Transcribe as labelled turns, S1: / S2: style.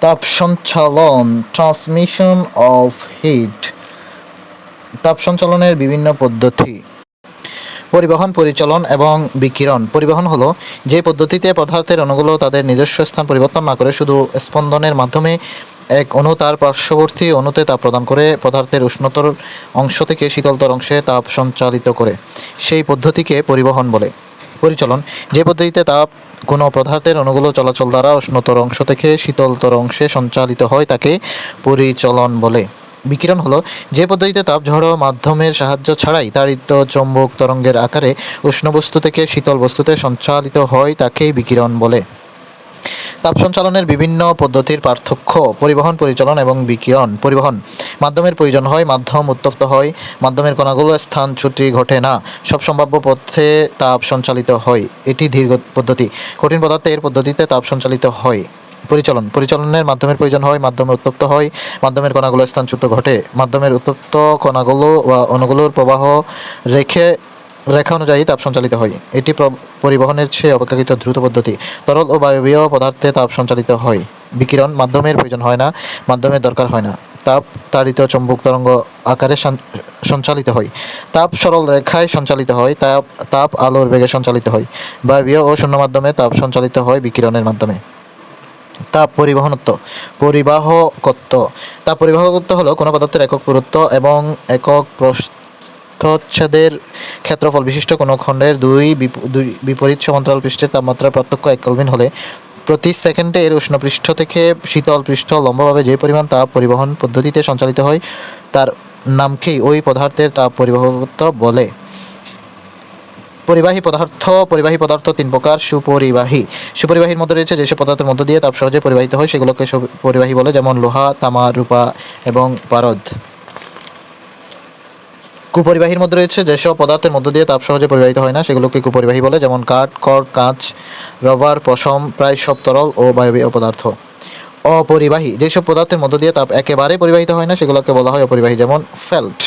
S1: তাপ সঞ্চালন transmission of heat তাপ সঞ্চালনের বিভিন্ন পদ্ধতি। পরিবহন, পরিচালন এবং বিকিরণ। পরিবহন হলো যে পদ্ধতিতে পদার্থের অণুগুলো তাদের নিজস্ব স্থান পরিবর্তন না করে শুধু স্পন্দনের মাধ্যমে এক অণু তার পার্শ্ববর্তী অণুতে তাপ প্রদান করে পদার্থের উষ্ণতর অংশ থেকে শীতলতর অংশে তাপ সঞ্চালিত করে। সেই পদ্ধতিকে পরিবহন বলে। পরিচালন। যে পদ্ধতিতে তাপ কোনো পদার্থের অণুগুলো চলাচল দ্বারা উষ্ণতর অংশ থেকে শীতলতর অংশে সঞ্চালিত হয় তাকে পরিচলন বলে। বিকিরণ হলো যে পদ্ধতিতে তাপঝড় মাধ্যমের সাহায্য ছাড়াই তাড়িত চৌম্বক তরঙ্গের আকারে উষ্ণ বস্তু থেকে শীতল বস্তুতে সঞ্চালিত হয় তাকেই বিকিরণ বলে। তাপ সঞ্চালনের বিভিন্ন পদ্ধতির পার্থক্য, পরিবহন, পরিচালন এবং বিকিরণ, পরিবহন। মাধ্যমের প্রয়োজন হয়, মাধ্যম উত্তপ্ত হয়, মাধ্যমের কণাগুলো স্থান ছুটি ঘটে না, সব সম্ভাব্য পথে তাপ সঞ্চালিত হয়। এটি দীর্ঘ পদ্ধতি। কঠিন পদার্থের পদ্ধতিতে তাপ সঞ্চালিত হয়। পরিচালন। পরিচালনের মাধ্যমের প্রয়োজন হয়, মাধ্যমে উত্তপ্ত হয়, মাধ্যমের কণাগুলো স্থানচ্যুত ঘটে। মাধ্যমের উত্তপ্ত কণাগুলো বা অণুগুলোর প্রবাহ রেখে রেখা অনুযায়ী তাপ সঞ্চালিত হয়। এটি পরিবহনের চেয়ে অপেক্ষাকৃত দ্রুত পদ্ধতি। তরল ও বায়বীয় পদার্থে তাপ সঞ্চালিত হয়। বিকিরণ মাধ্যমের প্রয়োজন হয় না মাধ্যমের দরকার হয় না। তাপ তাড়িত চৌম্বক তরঙ্গ আকারে সঞ্চালিত হয়। তাপ সরল রেখায় সঞ্চালিত হয়, তাপ তাপ আলোর বেগে সঞ্চালিত হয়। বায়বীয় ও শূন্য মাধ্যমে তাপ সঞ্চালিত হয় বিকিরণের মাধ্যমে। তাপ পরিবহনত্ব। পরিবাহকত্ব। তাপ পরিবাহকত্ব হলো কোনো পদার্থের একক পুরুত্ব এবং একক প্রস্থচ্ছেদের ক্ষেত্রফল বিশিষ্ট কোনো খণ্ডের দুই বিপ- দুই বিপরীত সমান্তরাল পৃষ্ঠের তাপমাত্রা পার্থক্য এক কেলভিন হলে প্রতি সেকেন্ডে এর উষ্ণ পৃষ্ঠ থেকে শীতল পৃষ্ঠ লম্বভাবে যে পরিমাণ তাপ পরিবহন পদ্ধতিতে সঞ্চালিত হয়, তার নামকেই ওই পদার্থের তাপ পরিবাহকত্ব বলে। পরিবাহী পদার্থ পরিবাহী পদার্থ তিন প্রকার, সুপরিবাহী। সুপরিবাহীর মধ্যে রয়েছে যেসব পদার্থের মধ্য দিয়ে তাপ সহজে পরিবাহিত হয়, সেগুলোকে পরিবাহী বলে যেমন লোহা, তামা, রূপা এবং পারদ। কুপরিবাহীর মধ্যে রয়েছে যেসব পদার্থের মধ্য দিয়ে তাপ সহজে পরিবাহিত হয় না, সেগুলোকে কুপরিবাহী বলে, যেমন কাঠ, খড়, কাঁচ, রবার, পশম, প্রায় সব তরল ও বায়বীয় পদার্থ। অপরিবাহী, যেসব পদার্থের মধ্য দিয়ে তাপ একেবারে পরিবাহিত হয় না, সেগুলোকে বলা হয় অপরিবাহী, যেমন ফেল্ট।